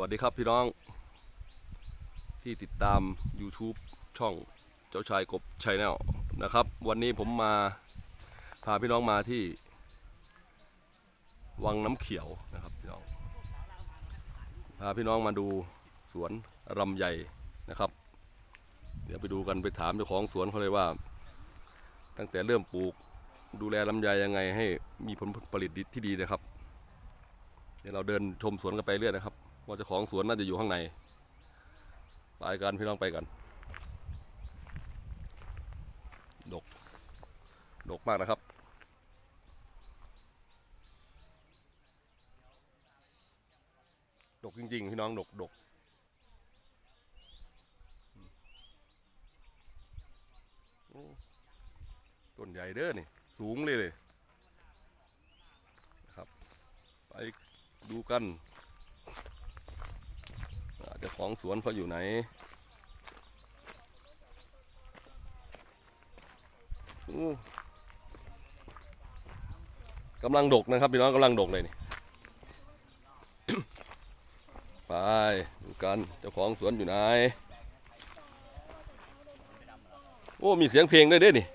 วัสดีครับพี่น้อง ที่ติดตาม YouTube ช่องเจ้าชายกบช n แนลนะครับ วันนี้ผมมาพาพี่น้องมาที่ วังน้ำเขียวนะครับพี่น้องพาพี่น้องมาดูสวนรำไยนะครับ เดี๋ยวไปดูกันไปถามเจ้าของสวนเขาเลยว่า ตั้งแต่เริ่มปลูกดูแลลำไยยังไงให้มีผลผลิตที่ดีนะครับ เดี๋ยวเราเดินชมสวนกันไปเรื่อยนะครับ ว่าเจ้าของสวนน่าจะอยู่ข้างในไปกันพี่น้องไปกัน ดก ดกมากนะครับ ดกจริง ๆ พี่น้องดกดกโอ้ต้นใหญ่เด้อนี่ สูงเลยเลยครับ ไปดูกัน เจ้าของสวนเขาอยู่ไหนอู้กำลังดกนะครับพี่น้องกำลังดกเลยนี่ ไปดูกันเจ้าของสวนอยู่ไหน โอ้ มีเสียงเพลงด้วยเด้อนี่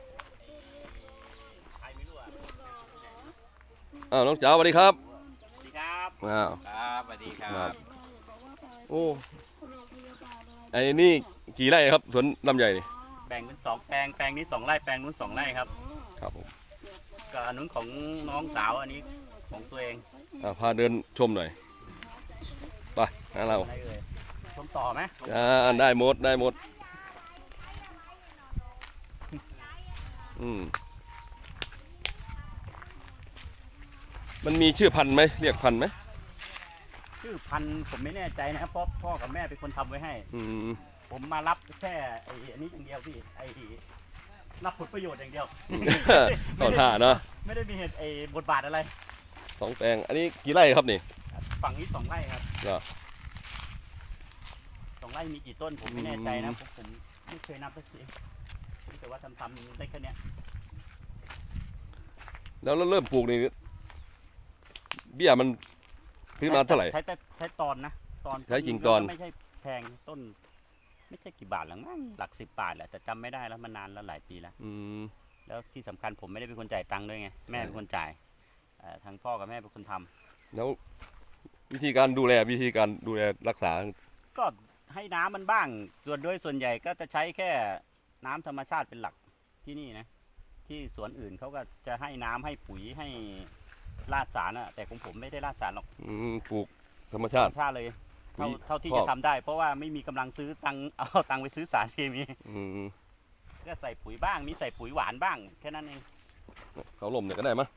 อ้าวน้องจ๋าสวัสดีครับ สวัสดีครับ อ้าว ครับสวัสดีคครัรับบ โอ้ไอ้นี่กี่ไร่ครับสวนลำไยนี่แบ่งเป็นสองแปลงแปลงนี้สองไร่แปลงนู้นสองไร่ครับ ครับผมก็อันนู้นของน้องสาวอันนี้ของตัวเองอ่าพาเดินชมหน่อยไปนะเราอะไรเอ่ยชมต่อไหมอ่าได้หมดได้หมดอืมมันมีชื่อพันธุ์ไหมเรียกพันธุ์ไหม ชื่อพันธุ์ผมไม่แน่ใจนะครับเพราะพ่อกับแม่เป็นคนทำไว้ให้ อืมผมมารับแค่ไอ้อันนี้อย่างเดียวพี่ไอ้รับผลประโยชน์อย่างเดียว ต่อท่าเนาะไม่ได้มีเหตุไอ้บทบาทอะไรสองแปลงอันนี้กี่ไร่ครับนี่ ฝั่งนี้สองไร่ครับเหรอ สองไร่มีกี่ต้นผมไม่แน่ใจนะอืมผมผมไม่เคยนับสักทีแต่ว่าทำทำได้แค่เนี้ยแล้วเราเริ่มปลูกนี่เบี้ยมัน ซื้อมาเท่าไหร่ ใช้แต่ใช้ตอนนะตอนใช้กิ่งตอน ไม่ใช่แพงต้น ไม่ใช่กี่บาทหรอกมั้งหลักสิบบาทแหละแต่จำไม่ได้แล้วมันนานแล้วหลายปีแล้ว อืม แล้วที่สำคัญผมไม่ได้เป็นคนจ่ายตังค์ด้วยไงแม่เป็นคนจ่ายเอ่อทั้งพ่อกับแม่เป็นคนทำแล้ววิธีการดูแลวิธีการดูแลรักษา ก็ให้น้ำมันบ้าง ส่วนด้วยส่วนใหญ่ก็จะใช้แค่น้ำธรรมชาติเป็นหลักที่นี่นะ ที่สวนอื่นเขาก็จะให้น้ำให้ปุ๋ยให้ ราดสารอะแต่ของผมไม่ได้ราดสารหรอกอืมปลูกธรรมธรชาติ รมชาติเลยเท่าปุ๋ยเท่าที่ครอบจะทำได้ เพราะว่าไม่มีกำลังซื้อตังค์เอาตังค์ไปซื้อสารเคมีอืมก็ใส่ปุ๋ยบ้าง มีใส่ปุ๋ยหวานบ้างแค่นั้นเองเขาลมเนี่ยก็ได้มั้ย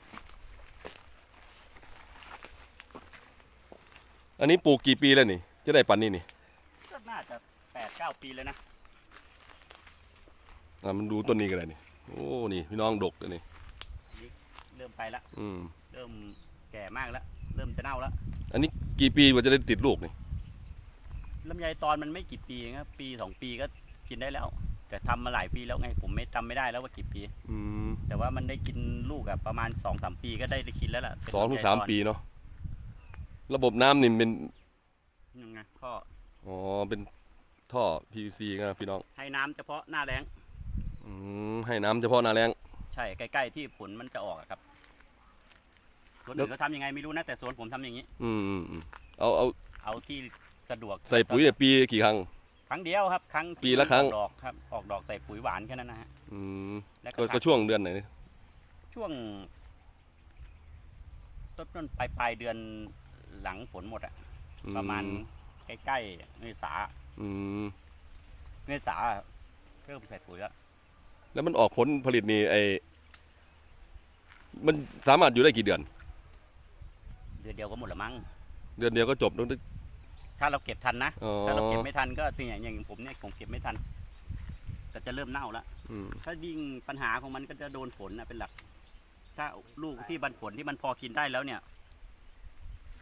อันนี้ปลูกกี่ปีแล้วนี่ จะได้ปันนี่นี่ก็น่าจะแปดเก้าปีแล้วนะอะมันดูต้นนี้กันเลยนี่โอ้นี่พี่น้องดกเลยนี่เริ่มไปละ อืม เริ่มแก่มากแล้ว เริ่มจะเน่าแล้วอันนี้กี่ปีกว่าจะได้ติดลูกนี่ลำไยตอนมันไม่กี่ปีครับปีสองปีก็กินได้แล้ว แต่ทำมาหลายปีแล้วไงผมไม่จำไม่ได้แล้วว่ากี่ปี อืมแต่ว่ามันได้กินลูกอะประมาณสองสามปีก็ได้ได้กินแล้วล่ะเป็นสองถึงลำไยสามตอนปีเนาะระบบน้ำนี่เป็นยังไงก็อ๋อเป็นท่อ PVC กันนะพี่น้องให้น้ำเฉพาะหน้าแล้ง อืมให้น้ำเฉพาะหนาแรงใช่ใกล้ ๆ ที่ผลมันจะออกอะครับ สวนแล้อื่วนเขาทำยังไงไม่รู้นะ แต่สวนผมทำอย่างนี้ อืมอืมอืมเอาเอาเอาที่สะดวกใส่ปุ๋ยเนี่ยปีกี่ครั้ง ครั้งเดียวครับ ครั้งที่ปีละครั้ง ออกดอกครับออกดอกใส่ปุ๋ยหวานแค่นั้นนะฮะอืมแล้วก็ก็ก็ช่วงเดือนไหนช่วง ต้นต้นปลายปลายเดือนหลังฝนหมดอะอืประมาณใกล้ๆเมษาอืมเมษาเริ่มใส่ปุ๋ยแล้วแล้วมันออกผลผลิตนี่ไอมันสามารถอยู่ได้กี่เดือน เดือนเดียวก็หมดละมั้ง เดือนเดียวก็จบแล้วถ้าเราเก็บทันนะ อ๋อ ถ้าเราเก็บไม่ทันก็ตัวอย่างอย่างผมเนี่ยผมเก็บไม่ทันก็จะเริ่มเน่าแล้วอืมถ้ายิ่งปัญหาของมันก็จะโดนฝนนะเป็นหลัก ถ้าลูกที่บรรผลที่มันพอกินได้แล้วเนี่ย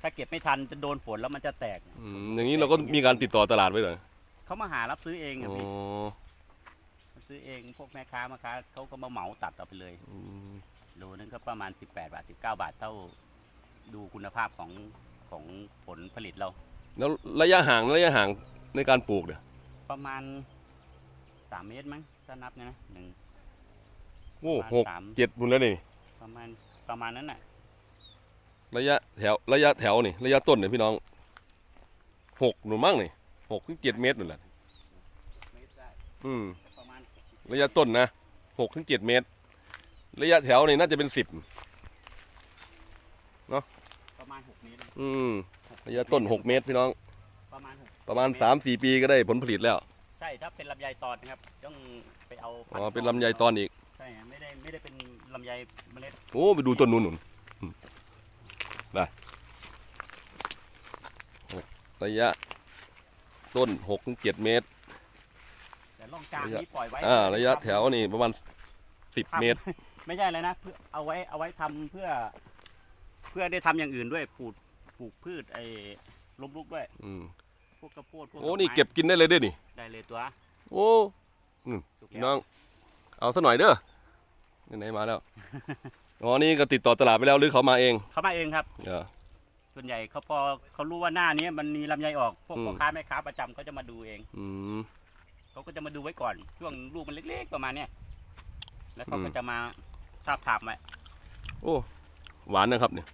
ถ้าเก็บไม่ทันจะโดนฝนแล้วมันจะแตก อืมอย่างนี้เราก็มีการติดต่อตลาดไว้เหรอเขามาหารับซื้อเองอ๋อะอพี่รับซื้อเองพวกแม่ค้ามาค้าเขาก็มาเหมาตัดเอาไปเลย อืมโลนึงก็ประมาณ 18 บาท 19 บาทเท่า ดูคุณภาพของของผลผลิตเรา แล้วระยะห่างระยะห่างในการปลูกเนี่ยประมาณสามเมตรมั้งถ้านับเนี่ยนะหนึ่ง โอ้ประมาณหกสาม เจ็ดมุนแล้วนี่ประมาณประมาณนั้นน่ะ ระยะแถวระยะแถวนี่ระยะต้นเนี่ยพี่น้องหกหนูมั้งนี่หกถึงเจ็ดเมตรนั่นแหละเมตรได้อืม ประมาณระยะต้นนะหกถึงเจ็ดเมตร ระยะแถวนี่น่าจะเป็นสิบ ประมาณหกเมตรอืมระยะต้นหกเมตรพี่น้อง ประมาณหกประมาณสามสี่ปีก็ได้ผลผลิตแล้ว ใช่ถ้าเป็นลำไยตอนนะครับต้องไปเอาพัอ๋ธุ์อเป็นลำไยตอนอีก ใช่ฮะไม่ได้ไม่ได้เป็นลำไยเมล็ดโอ้ไปดูต้นนู้นหนุนอืมได้ระยะ ต้นหกถึงเจ็ดเมตร แต่ร่องกลางระยะ นี้ปล่อยไว้อ่า ระยะแถวนี่ประมาณสิบทำเมตร ไม่ใช่เลยนะเพื่อเอาไว้เอาไว้ทำเพื่อ เพื่อได้ทำอย่างอื่นด้วยปลูกปลูกพืชไอ้ล้มลุกด้วย อืมพวกกระโพดพวกโอ้ดไม้นี่เก็บกินได้เลยเด้อนี่ ได้เลยตัวโอ้สุกพี่แล้วน้อง เอาซะหน่อยเด้อไหนๆมาแล้ว อ๋อนี่ก็ติดต่อตลาดไปแล้วหรือเขามาเองเขามาเองครับ เออ ส่วนใหญ่เขาพอเขารู้ว่าหน้านี้มันมีลำไยออกพวกอืม พ่อค้าแม่ค้าประจำเขาจะมาดูเองอืม เขาก็จะมาดูไว้ก่อน ช่วงลูกมันเล็กๆประมาณเนี้ยแล้วเขาอืก็มจะมาทราบถามไว้โอ้ หวานนะครับเนี่ย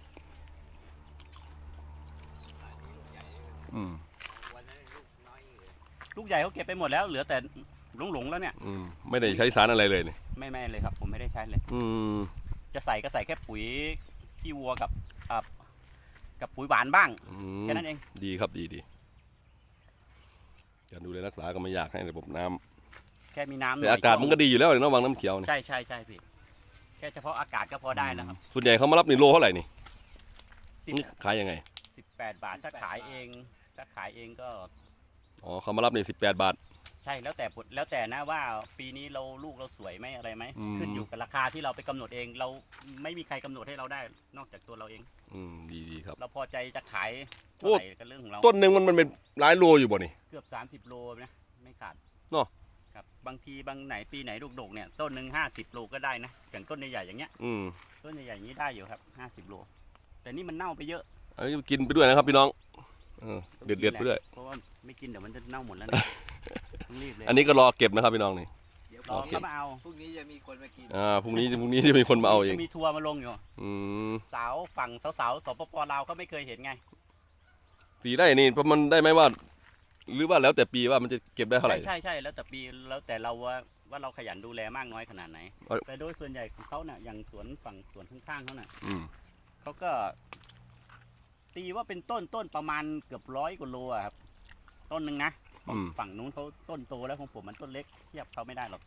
อืมลูกใหญ่เขาเก็บไปหมดแล้ว เหลือแต่หลงๆแล้วเนี่ยอืมไม่ได้ใช้สารอะไรเลยเนี่ยไม่ไม่เลยครับ ผมไม่ได้ใช้เลย อืมจะใส่ก็ใส่แค่ปุ๋ยขี้วัวกับอ่ากับปุ๋ยหวานบ้างอืมแค่นั้นเอง ดีครับดีดีการดูแลรักษาก็ไม่ยากให้ระบบน้ำแค่มีน้ำหแต่น่ยอากาศมันก็ดีอยู่แล้วเนี่ยเนาะวังน้ำเขียวเนี่ยใช่ใช่ใช่พี่แค่เฉพาะอากาศก็พอได้แล้วครับส่วนใหญ่เขามารับในโลเท่าไหร่นี่สิบนี่ขายยังไง สิบแปดบาทถ้าขายเอง ถ้าขายเองก็อ๋อเขามารับในสิบแปดบาท ใช่แล้วแต่ผลแล้วแต่นะว่าปีนี้เราลูกเราสวยไหมอะไรไหมอืม ขึ้นอยู่กับราคาที่เราไปกำหนดเอง เราไม่มีใครกำหนดให้เราได้ นอกจากตัวเราเอง อืมดีดีครับ เราพอใจจะขายโอ้เท่าไหร่ก็เรื่องของเรา ต้นหนึ่งมันมันเป็นหลายโลอยู่บ่นี่ เกือบ 30 โลนะไม่ขาดเนอะ ครับบางทีบางไหนปีไหนดกๆเนี่ยต้นหนึ่งห้าสิบโลก็ได้นะอย่างต้นใหญ่ๆอย่างเงี้ยอืมต้นใหญ่ๆอย่างนี้ได้อยู่ครับห้าสิบโล แต่นี่มันเน่าไปเยอะ อันนี้กินไปด้วยนะครับพี่น้อง เออเด็ดเด็ดๆไปด้วยเพราะว่าไม่กินเดี๋ยวมันจะเน่าหมดแล้วนะต้องรีบเลยอันนี้ก็รอเก็บนะครับพี่น้องนี่ เดี๋ยวลองโอเค ก็มาเอาพรุ่งนี้จะมีคนมากินอ่าพรุ่งนี้พรุ่งนี้จะมีคนมาเอาเองจะมีทัวร์มาลงอยู่อืมสาวฝั่งสาวๆสปปลาวเขาไม่เคยเห็นไงปีได้นี่ประมาณได้ไหมว่า หรือว่าแล้วแต่ปีว่ามันจะเก็บได้เท่าไหร่ ใช่ใช่ใช่แล้วแต่ปีแล้วแต่เราว่าว่าเราขยันดูแลมากน้อยขนาดไหน เอา แต่โดยส่วนใหญ่ของเขาเนี่ยอย่างสวนฝั่งสวนข้างๆเขาเนี่ยอืมเขาก็ ตีว่าเป็นต้นต้นประมาณเกือบร้อยกว่าโลอะครับ ต้นหนึ่งนะของอืม ฝั่งนู้นเขาต้นโตแล้วของผมมันต้นเล็กเทียบเขาไม่ได้หรอก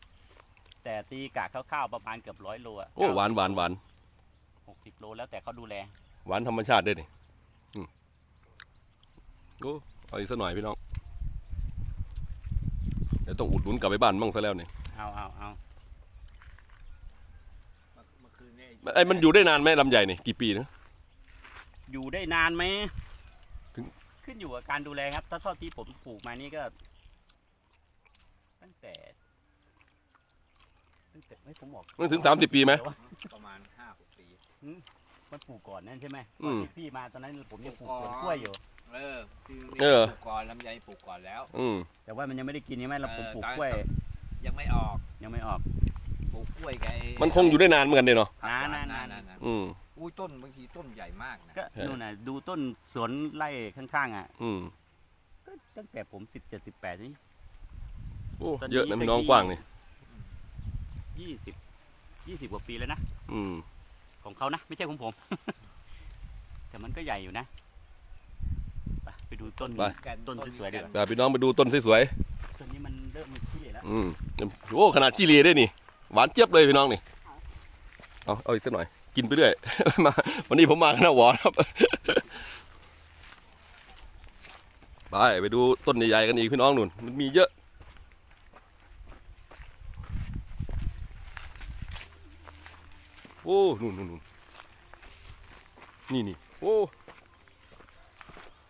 แต่ตีกะคร่าวๆประมาณเกือบร้อยโลอะโอ้หวานหวานหวานหกสิบโลแล้วแต่เขาดูแล หวานธรรมชาติด้วยนี่อืมโอ้เอาอีกสักหน่อยพี่น้องเดี๋ยวต้องอุดหนุนกลับไปบ้านมั่งซะแล้วนี่เอาเอาเอาเมื่อเมื่อคืนเนี่ยไอ้มันอยู่ได้นานไหมลำใหญ่นี่กี่ปีนะ อยู่ได้นานไหมถึง ขึ้นอยู่กับการดูแลครับ ถ้าเท่าที่ผมปลูกมานี่ก็ ตั้งแต่ตั้งแต่ไม่ผมบอกมันถึงสามสิบปีไหมประมาณห้าหกปี มันปลูกก่อนนั่นใช่ไหมอืมก่อนที่พี่มาตอนนั้นผมยังปลูกสวนกล้วยอยู่ เออคือเออ ปลูกก่อนลำไยปลูกก่อนแล้ว อืม แต่ว่ามันยังไม่ได้กินใช่ไหมเราผมปลูกเออกล้วยยังไม่ออกยังไม่ออกปลูกกล้วยไงมันคงอยู่ได้นานเหมือนกันเนาะครับนานนานๆนานนานอืม อุ้ยต้นบางทีต้นใหญ่มากนะก็ใช่นู่นน่ะดูต้นสวนไร่ข้างๆอะอืมก็ตั้งแต่ผมสิบเจ็ดสิบแปดนี่ โอ้ตอนนี้ เยอะนะก็พี่น้องยี่กว้างนี่ยี่สิบยี่สิบกว่าปีแล้วนะ อืม ของเขานะ ไม่ใช่ของผม แต่มันก็ใหญ่อยู่นะไปไปดูต้น ไป แกต้นสวยๆดีกว่า แต่พี่น้องไปดูต้นสวยต้นนี้มันเริ่มมีขี้เหร่แล้วๆอืมโอ้ขนาดขี้เลียได้นี่ หวานเจี๊ยบเลยพี่น้องนี่ เอาเอาอีกสักหน่อย กินไปเรื่อย มาวันนี้ผมมาคณะหวอนครับ ไปไปดูต้นใหญ่ๆกันอีกพี่น้องนุ่น มันมีเยอะ โอ้นู่นนู่นนู่นนี่นี่โอ้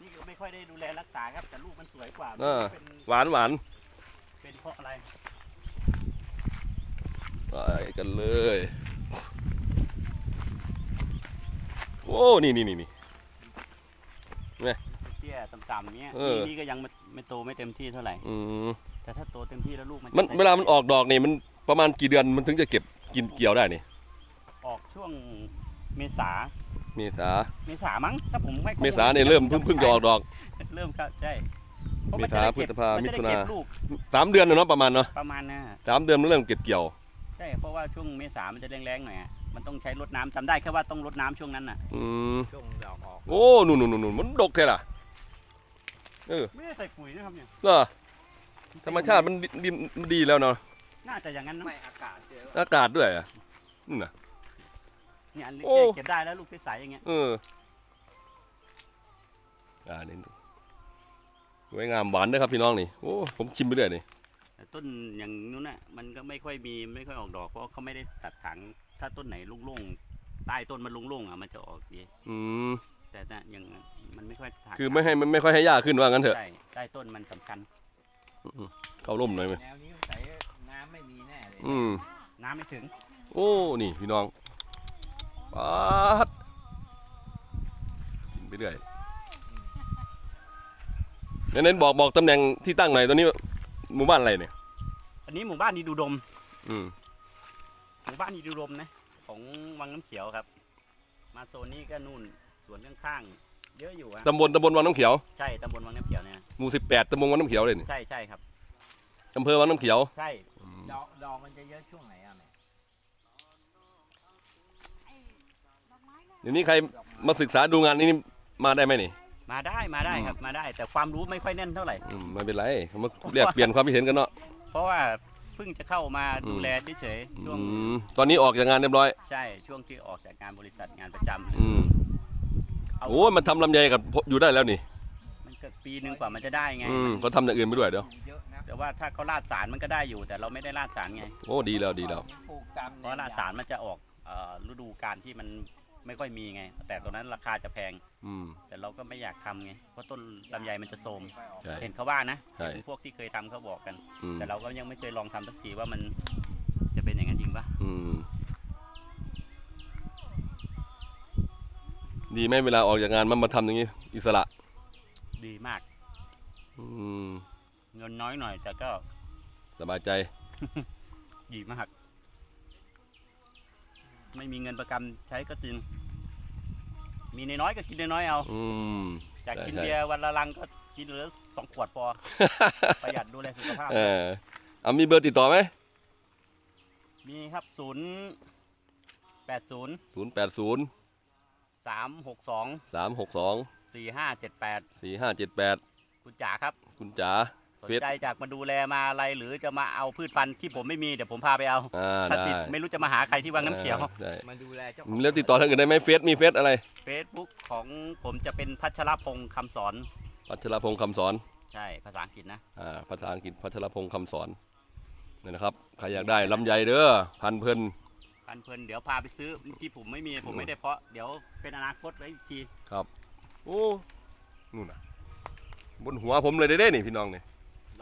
นี่ก็ไม่ค่อยได้ดูแลรักษาครับ แต่ลูกมันสวยกว่าอ่าเป็นหวานหวานเป็นเพราะอะไร ไปกันเลย โอ้นี่นี่นี่นี่ เตี้ยต่ำๆเนี้ยเออ ปีนี้ก็ยังไม่ไม่โตไม่เต็มที่เท่าไหร่ อืมแต่ถ้าโตเต็มที่แล้วลูกมันจะมันใช้เวลามันออกดอกนี่มันประมาณกี่เดือนมันถึงจะเก็บกินเกี่ยวได้นี่ออกช่วงเมษาเมษาเมษามั้งถ้าผมไม่ข้อเมลษาเนี่ยเริ่มเพิ่งเพิ่งจะออกดอก เริ่มครับใช่พระเมนษาจะได้พฤเก็บษภามันจะได้มิถุนา เก็บลูกสามเดือนน่ะเนาะประมาณเนาะประมาณน่ะสามเดือนมันเริ่มเก็บเกี่ยว ใช่เพราะว่าช่วงเมษามันจะแรงๆหน่อยอะ มันต้องใช้รดน้ำจำได้แค่ว่าต้องรดน้ำช่วงนั้นน่ะอืมช่วงดอกออกโอ้หนุ่นหนุ่นหนุ่นมันดกแค่ล่ะไม่ได้ใส่ปุ๋ยนะครับเนี่ยเหรอธรรมชาติมันดีดีมันดีแล้วเนาะน่าจะอย่างนั้นนะไม่อากาศเจออากาศด้วยอะนี่นน่ะ เนี่ยอันเล็กโอ้ ๆเก็บได้แล้วลูกใสๆอย่างเงี้ยเอออ่านี่สวยงามหวานนะครับพี่น้องนี่โอ้ผมชิมไปเรื่อยนี่แต่ต้นอย่างนู้นน่ะมันก็ไม่ค่อยมีไม่ค่อยออกดอกเพราะเขาไม่ได้ตัดถัง ถ้าต้นไหนโล่งๆใต้ต้นมันโล่งๆอะมันจะออกดีอืมแต่น่ะอย่างมันไม่ค่อยถังคือไม่ให้มันไม่ค่อยให้ยากขึ้นว่างั้นเถอะใช่ใต้ต้นมันสำคัญเข้าร่มหน่อยไหมแนวนี้ใส่น้ำไม่มีแน่เลยอืม น้ำไม่ถึงโอ้ นี่พี่น้องปัดกินไปเรื่อยเน้นๆบอกบอกตำแหน่งที่ตั้งหน่อยตอนนี้หมู่บ้านอะไรเนี่ยอั นนี้หมู่บ้านดีดูดม อืมหมู่บ้านดีดูดมนะ ของวังน้ำเขียวครับ มาโซนนี้ก็นู่นสวนข้างๆเยอะอยู่อะตำบลตำบลวังน้ำเขียวใช่ตำบลวังน้ำเขียวเนี่ยหมู่สิบแปดตำบลวังน้ำเขียวเลยนี่ใช่ใช่ครับ อำเภอวังน้ำเขียวใช่อืมดอกดอกมันจะเยอะช่วงไหนอะเนี่ยเดี๋ยวนี้ใครมาศึกษาดูงานนี้มาได้ไหมนี่มาได้มาได้ครับมาได้ แต่ความรู้ไม่ค่อยแน่นเท่าไหร่ อืมไม่เป็นไรมาเรียกเปลี่ยนความคิดเห็นกันเนาะ เพราะว่าเพิ่งจะเข้ามาอืมดูแลเฉยๆช่วงอืมตอนนี้ออกจากงานเรียบร้อย ใช่ช่วงที่ออกจากงานบริษัทงานประจำอืมเอาโอ้ยมันทำลำไยกับอยู่ได้แล้วนี่ มันเกิดปีหนึ่งกว่ามันจะได้ไง อืมมันเขาทำอย่างอื่นไปด้วยเดี๋ยวเยอะนะแต่ว่าถ้าเขาลาดสารมันก็ได้อยู่ แต่เราไม่ได้ลาดสารไงโอ้ดีแล้วดีแล้วปลูกตามเพราะลาดสารมันจะออกเอ่อฤดูการที่มัน ไม่ค่อยมีไง แต่ตอนนั้นราคาจะแพง อืม แต่เราก็ไม่อยากทำไง เพราะต้นลำไยมันจะโทรมใช่ เห็นเขาว่านะใช่ เห็นพวกที่เคยทำเขาบอกกัน อืมแต่เราก็ยังไม่เคยลองทำสักทีว่ามันจะเป็นอย่างนั้นจริงปะอืม ดีไหมเวลาออกจากงานมันมาทำอย่างนี้ อิสระ ดีมาก อืม เงินน้อยหน่อยแต่ก็สบายใจ ดีมาก ไม่มีเงินประกันใช้ก็จริง มีน้อยๆก็กินน้อยๆเอา อืมจากกินใช่เบียร์วันละลังก็กินเหลือสองขวดพอ ประหยัดดูแลสุขภาพ เออเอามีเบอร์ติดต่อไหมมีครับศูนย์แปดศูนย์ศูนย์แปดศูนย์สามหกสองสามหกสองสี่ห้าเจ็ดแปดสี่ห้าเจ็ดแปดคุณจ๋าครับ คุณจ๋า สนเฟซใจจากมาดูแลมาอะไรหรือจะมาเอาพืชพันธุ์ที่ผมไม่มีเดี๋ยวผมพาไปเอาอ่าถ้าได้ติดไม่รู้จะมาหาใครที่วังน้ำเขียวอ่าได้มาดูแลเจ้าของแล้วติดต่อทางอื่นได้ไหมเฟซมีเฟซอะไร Facebook ของผมจะเป็นพัชรพงศ์คำสอน พัชรพงศ์คำสอนใช่ภาษาอังกฤษนะ อ่าภาษาอังกฤษพัชรพงศ์คำสอนนี่นะครับใครอยากได้ลำไยเด้อพันเพลินพันเพลินเดี๋ยวพาไปซื้อที่ผมไม่มีผมไม่ได้เพาะเดี๋ยวเป็นอนาคตไว้อีกทีโอ้นู่นน่ะ บนหัวผมเลยเด้ๆนี่พี่น้องนี่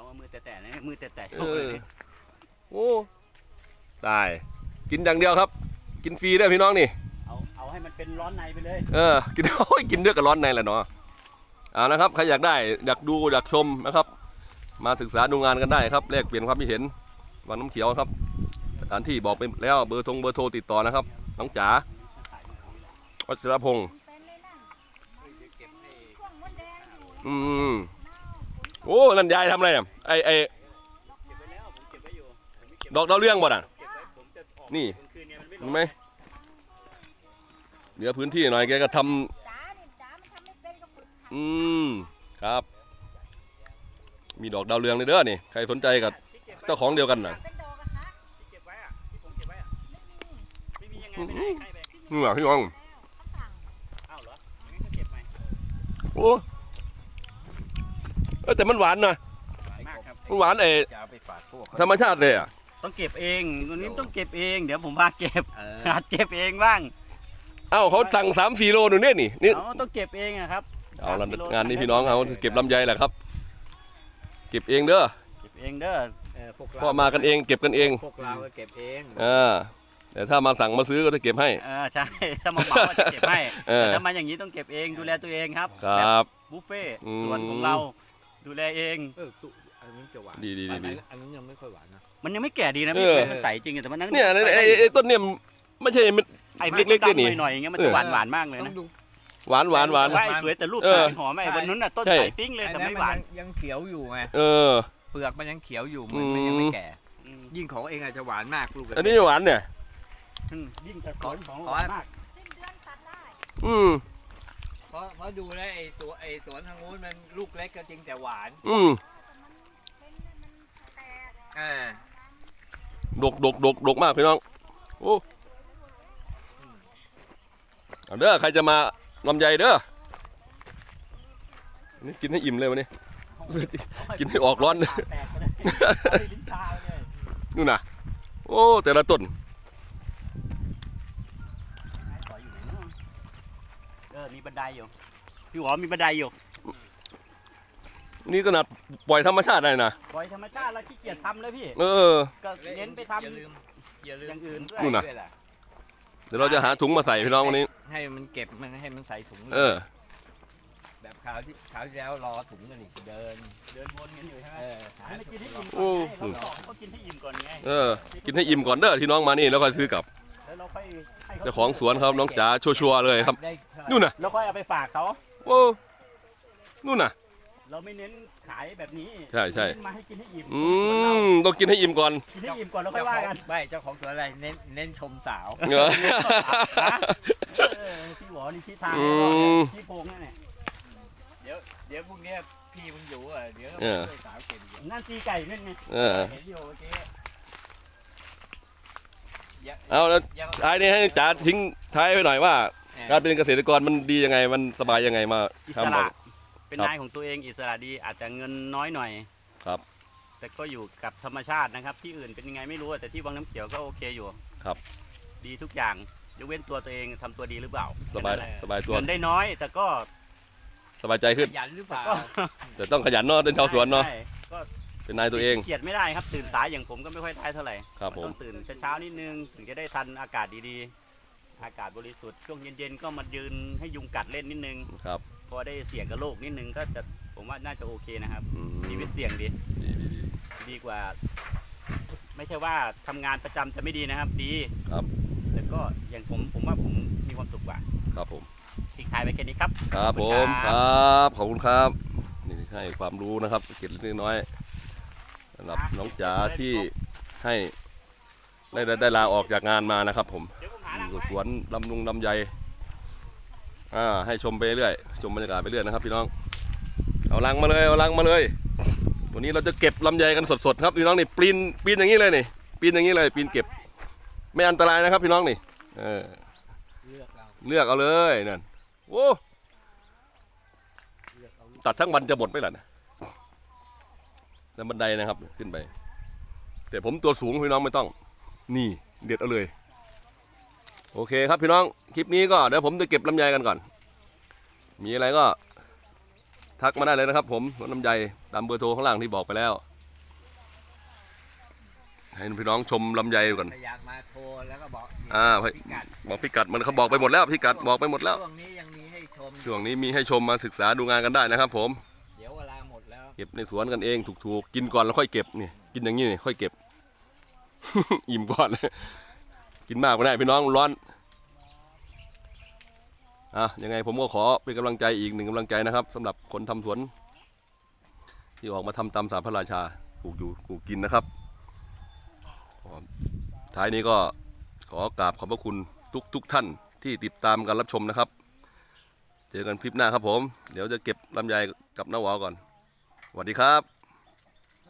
ลองเอามือแตะๆนะมือแตะๆโชเอว์เลอยโอ้ตาย กินอย่างเดียวครับ กินฟรีได้อพี่น้องนี่ เอาเอาให้มันเป็นร้อนในไปเลย เออ กิน โอ้ยกินเนื้อกับร้อนในแหละเนาะเอานะครับ ใครอยากได้ อยากดู อยากชมนะครับ มาศึกษาดูงานกันได้ครับ แลกเปลี่ยนความคิดเห็น วังน้ำเขียวครับ สถานที่บอกไปแล้ว เบอร์โทงเบอร์โทรติดต่อนะครับ น้องจ๋า วัชรพงศ์เป็นเลยนั่นเก็บให้ช่วงมดแดงอยู่อืม โอ้ นั่นยายทำอะไรเนี่ยไอไอดอกดาวเรื่องบ่น่ะ นี่เห็นไหมเหลือพื้นที่หน่อยแกก็ทำอืมครับ มีดอกดาวเรืองเลยเด้อนี่ ใครสนใจกับเจ้าของเดียวกันน่ะนี่หว่าพี่น้องโอ้ อ้ยแต่มันหวานนะมากครับมันหวานเอจะเอาไปฝากพวกเขาธรรมชาติเลยอะต้องเก็บเองตัวนี้ต้องเก็บเอง เดี๋ยวผมพาเก็บเออหัดเก็บเองบ้างเอ้าเขาสั่งสามสี่โลหนูเนี่ยนี่นี่เอาต้องเก็บเองอะครับเอาละสมกิโลงานนี้พี่น้องเอาเก็บลำไยแหละครับ เก็บเองเด้อเก็บเองเด้อเออพวกเราพ่อมากันเองเก็บกันเองพวกเราก็เก็บเองอ่าแต่ถ้ามาสั่งมาซื้อก็จะเก็บให้เออใช่ถ้ามาเหมาก็จะเก็บให้เออแต่ถ้ามาอย่างนี้ต้องเก็บเองดูแลตัวเองครับครับแบุฟเฟ่ต์อืมสวนของเรา ดูแลเอง เออตุอันนี้จะหวานดีดีดีอันดีนั้นอันนั้นยังไม่ค่อยหวานนะมันยังไม่แก่ดีนะเอพี่อมันใสจริงอะแต่มันนั้นเนี่ยไอ้ไอ้ไอ้ต้นเนี่ยไม่ใช่มัน ไอ้เล็กๆดำนี่ หน่อยๆอย่างเงี้ยมันเอจะอหวานหวานๆมากเลยต้อนะงดูหวานหวานหวานว่าไอ้สวยแต่รูปเออ มันหอมไอ้วันนั้นน่ะต้นใช่ใสปิ้งเลยแต่ไม่หวานอัยังเขียวอยู่ไงเออ เปลือกมันยังเขียวอยู่มันอืมมันยังไม่แก่ อืมยิ่งของเองอาจจะหวานมากลูกอันนี้หวานเนี่ย อืมยิ่งถ้าสวนของขอหวานมากสิ้นเดือนตัดได้อืม เพราะเพราะดูแล้วไอ้ตัวไอ้สวนทางนู้นมันลูกเล็กก็จริงแต่หวานอืมเป็นมันแตกอ่าดกดกดกดกมากพี่น้อง โอ้เอาเด้อใครจะมาลำไยเด้อนี่กินให้อิ่มเลยวันนี้ กินให้ออกร้อนปากแตกไปเลยเอาไปลิ้นชาเลยนู่นน่ะ โอ้ แต่ละต้น ไอ้สอยอยู่ไหนเนอะเออ มีบันไดอยู่ พี่หวอมีบันไดอยู่นี่ขนาดปล่อยธรรมชาติได้นะปล่อยธรรมชาติแล้วขี้เกียจทำเลยพี่ เออ ก็เน้นไปทำอย่าลืมอย่าลือมย่างอื่นด้วยนู่นน่ะ ด้วยล่เดี๋ยวเราจะหาถุงมาใส่พี่น้องวันนี้ ให้มันเก็บมันให้มันใส่ถุงเออ แบบคราวที่คราวที่แล้วรอถุงกันอีกเดิน เดินวนกันอยู่ใช่ไหมเออหาให้มันกินให้อิ่มโอ้ก่อนไงเราสอนเขากินให้อิ่มก่อนไงเออ กินให้อิ่มก่อนเด้อที่น้องมานี่แล้วก็ซื้อกลับแล้วเราค่อยให้เจ้าของสวนครับน้องจ๋าชัวร์ๆเลยครับ ได้เท่าไหร่ นู่นน่ะแล้วค่อยเอาไปฝากเขาโอ้นู่นน่ะ เราไม่เน้นขายแบบนี้ใช่ใช่ เน้นมาให้กินให้อิ่มอืมต้องกินให้อิ่มก่อนกินให้อิ่มก่อนแล้วค่อยว่ากันไม่เจ้าของสวนอะไรเน้นเน้นชมสาวเออเออพี่หวอนี่ชี้ทางอืม ชี้โพงนั่นแหละเดี๋ยวเดี๋ยวพรุ่งนี้พี่มึงอยู่อะเดี๋ยวก็เออช่วยสาวเก็บอยู่นั่นตีไก่นั่นไงเออเห็นอยู่เมื่อกี้อย่าเอาแล้วอย่าท้ายนี้ให้จ๋าทิ้งท้ายไว้หน่อยว่า การเป็นเกษตรกรมันดียังไงมันสบายยังไงมาอิสทำระเอาเป็นครับ นายของตัวเองอิสระดีอาจจะเงินน้อยหน่อย ครับ แต่ก็อยู่กับธรรมชาตินะครับ ที่อื่นเป็นยังไงไม่รู้แต่ที่วังน้ำเขียวก็โอเคอยู่ครับ ดีทุกอย่างยกเว้นตัวตัวเองทำตัวดีหรือเปล่าสบายแค่นั้นแหละสบายตัวเงินได้น้อยแต่ก็สบายใจขึ้น ขยันหรือเปล่าก็แต่ต้องขยันเนาะเป็นชาวสวนเนาะใช่ก็เป็นนายตัวเอง เกียดไม่ได้ครับ ตื่นสายอย่างผมก็ไม่ค่อยได้เท่าไหร่ครับผม ต้องตื่นเช้าๆนิดนึงถึงจะได้ทันอากาศดีๆ อากาศบริสุทธิ์ช่วงเย็นๆก็มายืนให้ยุงกัดเล่นนิดนึง ครับ พอได้เสี่ยงกับโลกนิดนึงก็จะผมว่าน่าจะโอเคนะครับอืม ชีวิตเสี่ยงดีดีดีดีดีกว่า ไม่ใช่ว่าทำงานประจำจะไม่ดีนะครับ ดีครับแต่ก็อย่างผมผมว่าผมมีความสุขกว่าครับผม ทิ้งท้ายไปแค่นี้ครับ ครับผขอบคุมณคครั รับขอบคุณครับนี่ให้ความรู้นะครับเกร็ดเล็กๆน้อยๆสำหรับน้องจ๋าที่ให้ได้ได้ได้ลาออกจากงานมานะครับผม สวนลำนุงลำไยอ่าให้ชมไปเรื่อยชมบรรยากาศไปเรื่อยนะครับพี่น้องเอาลังมาเลยเอาลังมาเลยวันนี้เราจะเก็บลำไยกันสดๆครับพี่น้องนี่ปีนปีนอย่างนี้เลยนี่ปีนอย่างนี้เลยปีนเก็บ ไม่อันตรายนะครับพี่น้องนี่เออเลือกเอาเลือกเอาเลยนั่นโอ้ตัดทั้งวันจะหมดไหมล่ะนะแล้วบันไดนะครับขึ้นไป แต่ผมตัวสูงพี่น้องไม่ต้อง นี่เด็ดเอาเลย โอเคครับพี่น้อง คลิปนี้ก็เดี๋ยวผมจะเก็บลำไยกันก่อน มีอะไรก็ทักมาได้เลยนะครับ ผมสวนลำไยตามเบอร์โทรข้างล่างที่บอกไปแล้ว ให้พี่น้องชมลำไยก่อน ถ้าอยากมาโทรแล้วก็บอกอ่าพิกัดบอกพิกัดมันเขาบอกไปหมดแล้วพิกัดบอกไปหมดแล้ว ช่วงนี้ยังมีให้ชม ช่วงนี้มีให้ชมมาศึกษาดูงานกันได้นะครับ ผม เดี๋ยวเวลาหมดแล้ว เก็บในสวนกันเองถูกๆกินก่อนแล้วค่อยเก็บนี่กินอย่างนี้นี่ค่อยเก็บ อิ่มก่อน กินมากไม่ได้พี่น้องร้อนอะยังไงผมก็ขอเป็นกำลังใจอีกหนึ่งกำลังใจนะครับสำหรับคนทำสวน ที่ออกมาทำตามสามพระราชาปลูกอยู่ปลูกกินนะครับท้ายนี้ก็ขอกราบขอบพระคุณทุกทุกท่านที่ติดตามการรับชมนะครับ เจอกันคลิปหน้าครับผม เดี๋ยวจะเก็บลำไยกับน้าหวอก่อนสวัสดีครับ